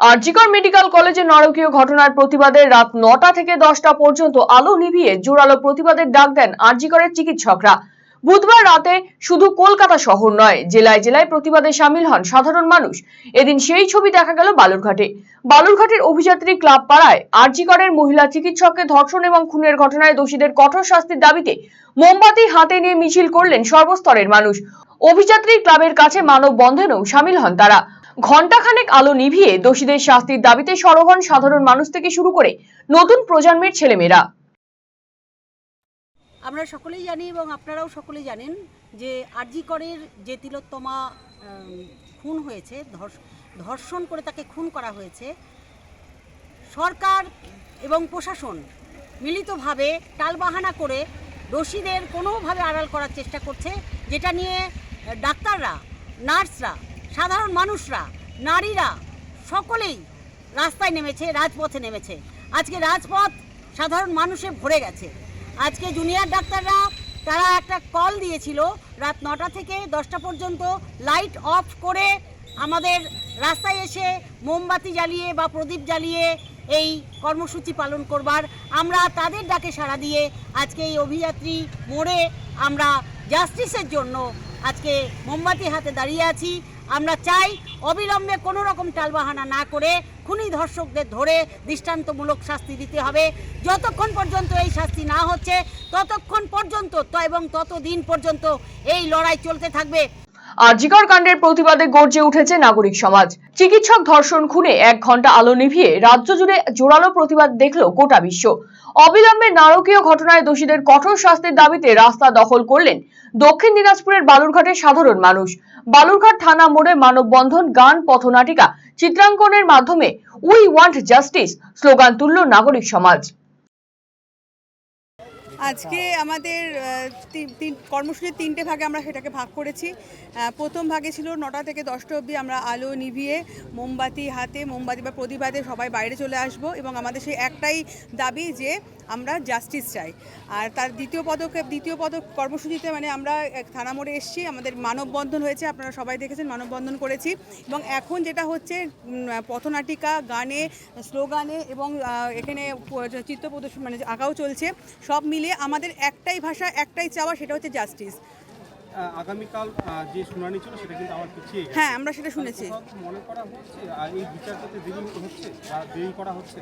RG Kar medical কলেজে নারকীয় ঘটনার প্রতিবাদে রাত নটা থেকে দশটা পর্যন্ত আলো নিভিয়ে জোরালো প্রতিবাদের ডাক দেন আরজিকরের চিকিৎসকরা। বুধবার রাতে শুধু কলকাতা শহর নয়, জেলায় জেলায় প্রতিবাদে সামিল হন সাধারণ মানুষ। এদিন সেই ছবি দেখা গেল বালুরঘাটে। বালুরঘাটের অভিযাত্রী ক্লাব পাড়ায় আরজিকরের মহিলা চিকিৎসককে ধর্ষণ এবং খুনের ঘটনায় দোষীদের কঠোর শাস্তির দাবিতে মোমবাতি হাতে নিয়ে মিছিল করলেন সর্বস্তরের মানুষ। অভিযাত্রী ক্লাবের কাছে মানববন্ধনেও সামিল হন তারা। ঘণ্টাখানেক আলো নিভিয়ে দোষীদের শাস্তির দাবিতে সরব হন সাধারণ মানুষ থেকে শুরু করে নতুন প্রজন্মের ছেলেমেয়েরা। আমরা সকলেই জানি এবং আপনারাও সকলেই জানেন যে আরজি করের যে তিলোত্তমা খুন হয়েছে, ধর্ষ- ধর্ষণ করে তাকে খুন করা হয়েছে, সরকার এবং প্রশাসন মিলিতভাবে টালবাহানা করে দোষীদের কোনোভাবে আড়াল করার চেষ্টা করছে, যেটা নিয়ে ডাক্তাররা, নার্সরা, সাধারণ মানুষরা নারীরা সকলেই রাস্তায় নেমেছে, রাজপথে নেমেছে। আজকে রাজপথ সাধারণ মানুষে ভরে গেছে। আজকে জুনিয়র ডাক্তাররা তারা একটা কল দিয়েছিল রাত নটা থেকে দশটা পর্যন্ত লাইট অফ করে আমাদের রাস্তায় এসে মোমবাতি জ্বালিয়ে বা প্রদীপ জ্বালিয়ে এই কর্মসূচি পালন করবার। আমরা তাদের ডাকে সাড়া দিয়ে আজকে এই অভিযাত্রী মোড়ে আমরা জাস্টিসের জন্য আজকে মোমবাতি হাতে দাঁড়িয়ে আছি। আমরা চাই অবিলম্বে কোনো রকম টালবাহানা না করে খুনি ধর্ষকদের ধরে দৃষ্টান্তমূলক শাস্তি দিতে হবে। যতক্ষণ পর্যন্ত এই শাস্তি না হচ্ছে, ততক্ষণ পর্যন্ত এবং ততদিন পর্যন্ত এই লড়াই চলতে থাকবে। আরজিকর কাণ্ডের প্রতিবাদে গর্জে উঠেছে নাগরিক সমাজ। চিকিৎসক ধর্ষণ খুনে এক ঘণ্টা আলো নিভিয়ে রাজ্য জুড়ে জোরালো প্রতিবাদ দেখল গোটা বিশ্ব। অবিলম্বে নারকীয় ঘটনায় দোষীদের কঠোর শাস্তির দাবিতে রাস্তা দখল করলেন দক্ষিণ দিনাজপুরের বালুরঘাটের সাধারণ মানুষ। বালুরঘাট থানা মোড়ে মানববন্ধন, গান, পথনাটিকা চিত্রাঙ্কনের মাধ্যমে উই ওয়ান্ট জাস্টিস, স্লোগান তুলল নাগরিক সমাজ। আজকে আমাদের তিন- কর্মসূচির তিনটে ভাগে আমরা সেটাকে ভাগ করেছি। প্রথম ভাগে ছিল নটা থেকে দশটা অবধি আমরা আলো নিভিয়ে মোমবাতি হাতে, মোমবাতি বা প্রতিবাদে সবাই বাইরে চলে আসব এবং আমাদের সেই একটাই দাবি যে আমরা জাস্টিস চাই। আর তার দ্বিতীয় পদক্ষেপ, দ্বিতীয় পদক, কর্মসূচিতে মানে আমরা থানা মোড়ে এসেছি, আমাদের মানববন্ধন হয়েছে, আপনারা সবাই দেখেছেন, মানববন্ধন করেছি। এবং এখন যেটা হচ্ছে পথনাটিকা, গানে, স্লোগানে এবং এখানে চিত্র প্রদর্শন মানে আঁকাও চলছে। সব মিলিয়ে আমাদের একটাই ভাষা, একটাই চাওয়া, সেটা হচ্ছে জাস্টিস আগামীকাল আহ, যে শুনানি ছিল সেটা কিন্তু আবার পিছিয়ে গেছে। হ্যাঁ আমরা সেটা শুনেছি কোথাও কি মনে করা হচ্ছে আর এই বিচার করতে দেরি হচ্ছে বা দেরি করা হচ্ছে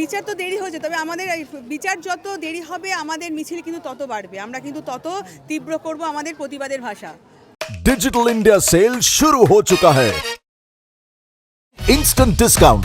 বিচার তো দেরি হয়েছে তবে আমাদের এই বিচার যত দেরি হবে আমাদের মিছিল কিন্তু তত বাড়বে আমরা কিন্তু তত তীব্র করব আমাদের প্রতিবাদের ভাষা डिजिटल इंडिया सेल शुरू हो चुका है इंस्टेंट डिस्काउंट